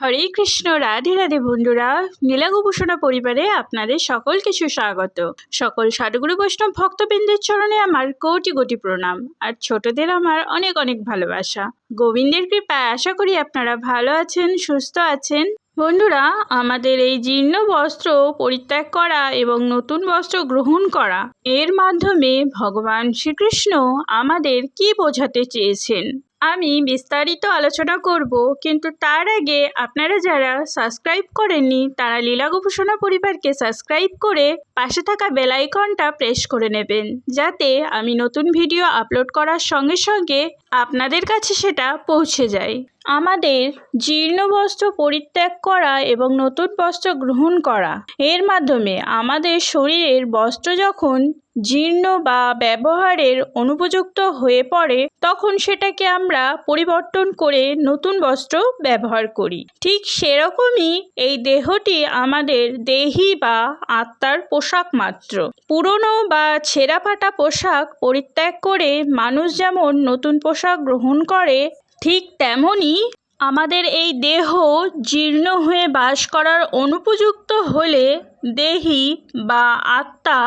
হরে কৃষ্ণ, রাধে রাধে বন্ধুরা। নীলাগোভূষণা পরিবারে আপনাদের সকল কিছু স্বাগত সকল সাধুগুরু বৈষ্ণব ভক্তবৃন্দের চরণে আমার কোটি কোটি প্রণাম। আর ছোটদের আমার অনেক অনেক ভালোবাসা। গোবিন্দের কৃপায় আশা করি আপনারা ভালো আছেন, সুস্থ আছেন। বন্ধুরা, আমাদের এই জীর্ণ বস্ত্র পরিত্যাগ করা এবং নতুন বস্ত্র গ্রহণ করা, এর মাধ্যমে ভগবান শ্রীকৃষ্ণ আমাদের কি বোঝাতে চেয়েছেন? আমি বিস্তারিত আলোচনা করব, কিন্তু তার আগে আপনারা যারা সাবস্ক্রাইব করেননি, তারা লীলা গোপূষণা পরিবারকে সাবস্ক্রাইব করে পাশে থাকা বেল আইকনটা প্রেস করে নেবেন, যাতে আমি নতুন ভিডিও আপলোড করার সঙ্গে সঙ্গে আপনাদের কাছে সেটা পৌঁছে যায়। আমাদের জীর্ণ বস্ত্র পরিত্যাগ করা এবং নতুন বস্ত্র গ্রহণ করা। এর মাধ্যমে আমাদের শরীরের বস্ত্র যখন জীর্ণ বা ব্যবহারের অনুপযুক্ত হয়ে পড়ে, তখন সেটাকে আমরা পরিবর্তন করে নতুন বস্ত্র ব্যবহার করি। ঠিক সেরকমই এই দেহটি আমাদের দেহি বা আত্মার পোশাক মাত্র। পুরনো বা ছেঁড়া ফাটা পোশাক পরিত্যাগ করে মানুষ যেমন নতুন পোশাক গ্রহণ করে ঠিক তেমনই আমাদের এই দেহ জীর্ণ হয়ে বাস করার অনুপযুক্ত হলে দেহি বা আত্মা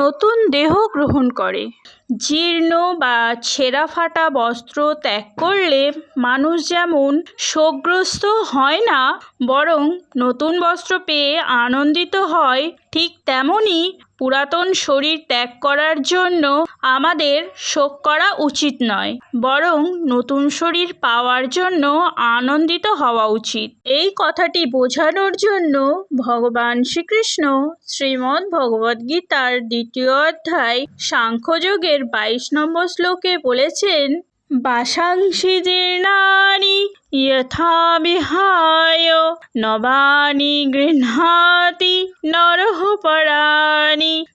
নতুন দেহ গ্রহণ করে। জীর্ণ বা ছেঁড়া ফাটা বস্ত্র ত্যাগ করলে মানুষ যেমন শোকগ্রস্ত হয় না, বরং নতুন বস্ত্র পেয়ে আনন্দিত হয়, ঠিক তেমনই পুরাতন শরীর ত্যাগ করার জন্য আমাদের শোক করা উচিত নয়, বরং নতুন শরীর পাওয়ার জন্য আনন্দিত হওয়া উচিত। এই কথাটি বোঝানোর জন্য ভগবান শ্রীকৃষ্ণ শ্রীমদ্ ভগবদ্গীতার দ্বিতীয় অধ্যায় সাংখ্যযোগের বাইশ নম্বর শ্লোকে বলেছেন বাসাংসি জীর্ণানি যথা বিহায় নবানি গৃহাতি নরহ পরাণি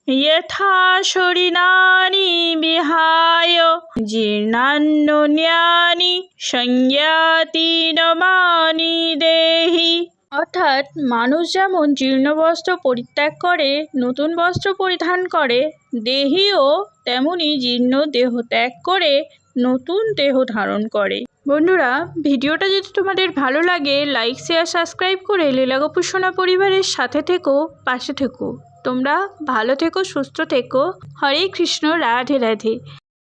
শরীরানি বিহায় জীর্ণান্যন্যানি সংজ্ঞাতি নবানি দেহি। অর্থাৎ মানুষ যেমন জীর্ণ বস্ত্র পরিত্যাগ করে, নতুন বস্ত্র পরিধান করে, দেহিও তেমনি জীর্ণ দেহ ত্যাগ করে নতুন দেহ ধারণ করে। বন্ধুরা, ভিডিওটা যদি তোমাদের ভালো লাগে লাইক শেয়ার সাবস্ক্রাইব করে লীলাগোপুর সোনা পরিবারের সাথে থেকো, পাশে থেকো। তোমরা ভালো থেকো, সুস্থ থেকো। হরে কৃষ্ণ, রাধে রাধে।